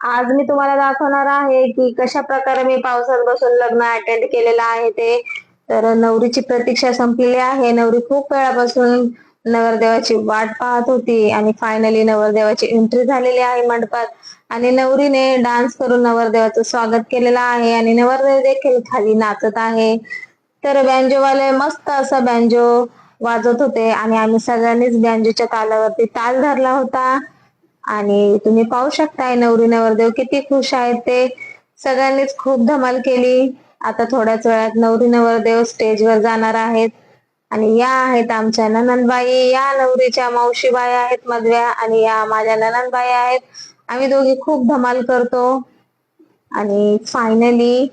आज मी तुम्हाला दाखवणार आहे की कशा प्रकारे मी पावसात बसून लग्न अटेंड केलेलं आहे ते. तर नवरीची प्रतीक्षा संपलेली आहे. नवरी खूप वेळापासून नवरदेवाची वाट पाहत होती आणि फायनली नवरदेवाची एंट्री झालेली आहे मंडपात. आणि नवरीने डान्स करून नवरदेवाचं स्वागत केलेलं आहे आणि नवरदेव देखील खाली नाचत आहे. तर बँजोवाले मस्त असा बँजो वाजत होते आणि आम्ही सगळ्यांनीच बँजोच्या तालावरती ताल धरला होता. आणि तुम्ही पाहू शकताय नवरी नवरदेव किती खुश आहेत ते. सगळ्यांनीच खूप धमाल केली. आता थोड्याच वेळात नवरी नवरदेव स्टेजवर जाणार आहेत. आणि या आहेत आमच्या ननंदबाई या नवरीच्या मावशीबाई आहेत मधव्या आणि या माझ्या ननंदबाई आहेत. आम्ही दोघी खूप धमाल करतो. आणि फायनली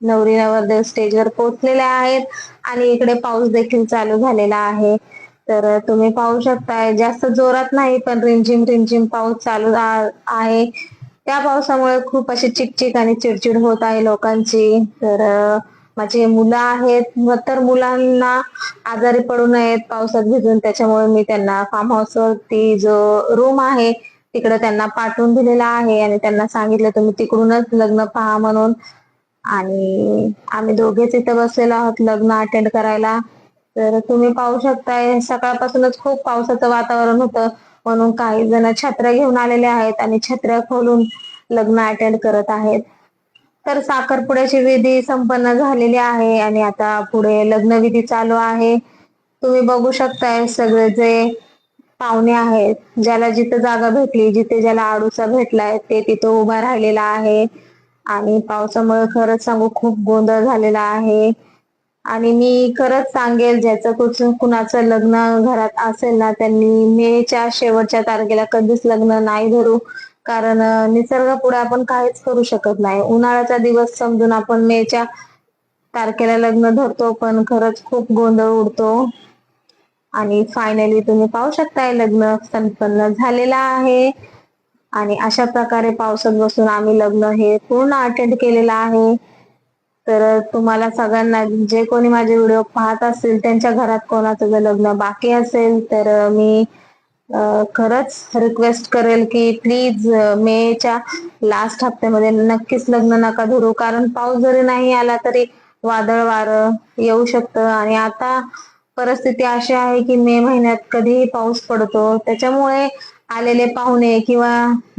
नवरी नवरदेव स्टेजवर पोहोचलेले आहेत. आणि इकडे पाऊस देखील चालू झालेला आहे. तर तुम्ही पाहू शकताय जास्त जोरात नाही पण रिमझिम रिमझिम पाऊस चालू आहे. त्या पावसामुळे खूप अशी चिकचिक आणि चिडचिड होत आहे लोकांची. तर माझे माझी मुलं आहेत तर मुलांना आजारी पडू नयेत पावसात भिजून. त्याच्यामुळे मी त्यांना फार्म हाऊस वरती जो रूम आहे तिकडे त्यांना पाठवून दिलेला आहे. आणि त्यांना सांगितलं तुम्ही तिकडूनच लग्न पहा म्हणून. आणि आम्ही दोघेच इथं बसलेलो आहोत लग्न अटेंड करायला. तर तुम्ही पाहू शकताय सकाळपासूनच खूप पावसाचं वातावरण होतं. म्हणून काही जण छत्र्या घेऊन आलेले आहेत आणि छत्र्या खोलून लग्न अटेंड करत आहेत. तर साखरपुड्याची विधी संपन्न झालेली आहे आणि आता पुढे लग्नविधी चालू आहे. तुम्ही बघू शकताय सगळे जे पाहुणे आहेत ज्याला जिथे जागा भेटली जिथे ज्याला आडूसा भेटलाय ते तिथं उभा राहिलेला आहे. आणि पावसामुळे खरंच सांगू खूप गोंधळ झालेला आहे. आणि मी खरंच सांगेल ज्याचं कुठून कुणाचं लग्न घरात असेल ना त्यांनी मेच्या शेवटच्या तारखेला कधीच लग्न नाही धरू. कारण निसर्ग पुढे आपण काहीच करू शकत नाही. उन्हाळ्याचा दिवस समजून आपण मेच्या तारखेला लग्न धरतो पण खरंच खूप गोंधळ उडतो. आणि फायनली तुम्ही पाहू शकताय लग्न संपन्न झालेलं आहे. आणि अशा प्रकारे पावसात बसून आम्ही लग्न हे पूर्ण अटेंड केलेलं आहे. तर तुम्हाला सगळ्यांना जे कोणी माझे व्हिडिओ पाहत असतील त्यांच्या घरात कोणाचं जर लग्न बाकी असेल तर मी खरंच रिक्वेस्ट करेल की प्लीज मेच्या लास्ट हप्त्यामध्ये नक्कीच लग्न नका धरू. कारण पाऊस जरी नाही आला तरी वादळ वारं येऊ शकतं. आणि आता परिस्थिती अशी आहे की मे महिन्यात कधीही पाऊस पडतो. त्याच्यामुळे आलेले पाहुणे किंवा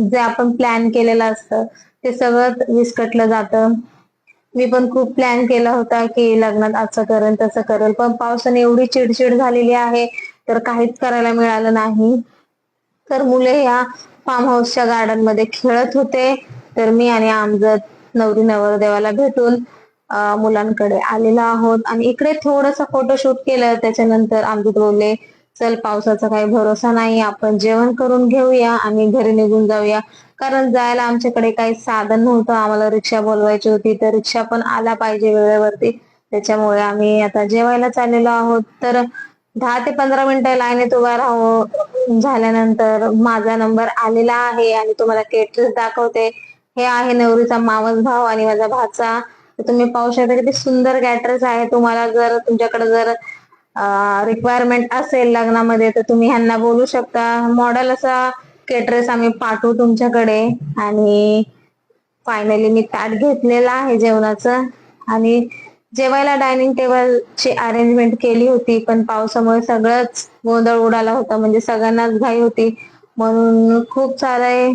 जे आपण प्लॅन केलेलं असतं ते सगळं विस्कटलं जातं. मी पण खूप प्लॅन केला होता की लग्नात असं करेल तसं करेल. पण पावसाने एवढी चिडचिड झालेली आहे तर काहीच करायला मिळालं नाही. तर मुले या फार्म हाऊसच्या गार्डनमध्ये खेळत होते. तर मी आणि आमजद नवरी नवरदेवाला भेटून मुलांकडे आलेलो आहोत. आणि इकडे थोडस फोटोशूट केलं. त्याच्यानंतर आमजद बोलले चल पावसाचा काही भरोसा नाही. आपण जेवण करून घेऊया. आणि घरी निघून जाऊया. कारण जायला आमच्याकडे काही साधन नव्हतं. आम्हाला रिक्षा बोलवायची होती. तर रिक्षा पण आला पाहिजे वेळेवरती. त्याच्यामुळे आम्ही आता जेवायला चाललेलो आहोत. तर दहा ते पंधरा मिनिटं लाईनीत उभा राहू झाल्यानंतर माझा नंबर आलेला आहे आणि तुम्हाला केटरेस दाखवते. हे आहे नवरीचा मावस भाव आणि माझा भाचा. तुम्ही पाहू शकता किती सुंदर गॅटरस आहे. तुम्हाला जर तुमच्याकडे जर रिक्वायरमेंट असेल लग्नामध्ये तर तुम्ही ह्यांना बोलू शकता. मॉडेल असा केटरेस आम्ही पाठवू तुमच्याकडे. आणि फायनली मी ताट घेतलेलं आहे जेवणाचं. आणि जेवायला डायनिंग टेबलची अरेंजमेंट केली होती पण पावसामुळे सगळंच गोंधळ उडाला होता. म्हणजे सगळ्यांनाच घाई होती. म्हणून खूप सारे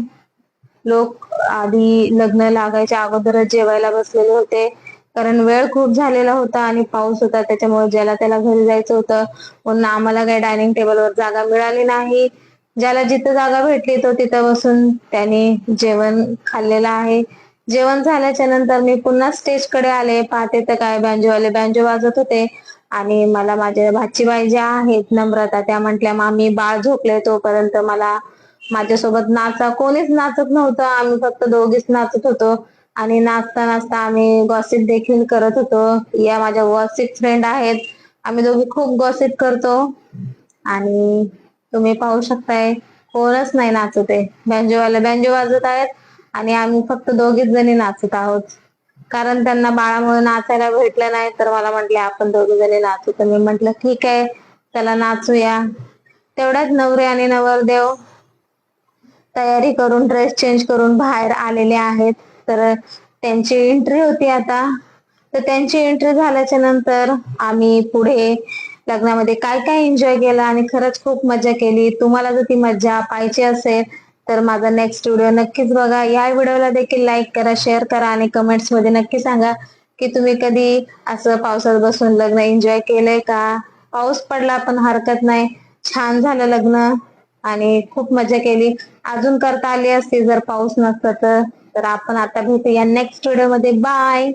लोक आधी लग्न लागायच्या अगोदरच जेवायला बसलेले होते. कारण वेळ खूप झालेला होता आणि पाऊस होता त्याच्यामुळे ज्याला त्याला घरी जायचं होतं म्हणून आम्हाला काही डायनिंग टेबलवर जागा मिळाली नाही. ज्याला जिथं जागा भेटली तो तिथं बसून त्याने जेवण खाल्लेलं आहे. जेवण झाल्याच्यानंतर मी पुन्हा स्टेजकडे आले पाहते तर काय बँजोवाले बँजो वाजत होते. आणि मला माझ्या भाचीबाई ज्या आहेत नम्रता त्या म्हटल्या मामी बाळ झोपले तोपर्यंत मला माझ्यासोबत नाचा कोणीच नाचत नव्हतं आम्ही फक्त दोघीच नाचत होतो. आणि नाचता नाचता आम्ही गॉसिप देखील करत होतो. या माझ्या गॉसिप फ्रेंड आहेत. आम्ही दोघी खूप गॉसिप करतो. आणि तुम्ही पाहू शकताय कोणच नाही नाचत आहे. बँजोवाले बँजो वाजत आहेत आणि आम्ही फक्त दोघीच जणी नाचत आहोत. कारण त्यांना बाळामुळे नाचायला भेटलं नाही तर मला म्हटले आपण दोघी जणी नाचू. तर मी म्हंटल ठीक आहे त्याला नाचूया. तेवढ्याच नवरे आणि नवरदेव तयारी करून ड्रेस चेंज करून बाहेर आलेले आहेत. तर त्यांची एंट्री होती आता. तर त्यांची एंट्री झाल्याच्यानंतर आम्ही पुढे लग्नामध्ये काय काय एन्जॉय केलं आणि खरंच खूप मजा केली. तुम्हाला जर ती मजा पाहिजे असेल तर माझा नेक्स्ट व्हिडिओ नक्कीच बघा. या व्हिडिओला देखील लाईक करा शेअर करा आणि कमेंट्समध्ये नक्की सांगा की तुम्ही कधी असं पावसात बसून लग्न एन्जॉय केलंय का? पाऊस पडला पण हरकत नाही. छान झालं लग्न आणि खूप मजा केली. अजून करता आली असती जर पाऊस नसता तर. तर आपण आता भेटूया नेक्स्ट व्हिडिओमध्ये. बाय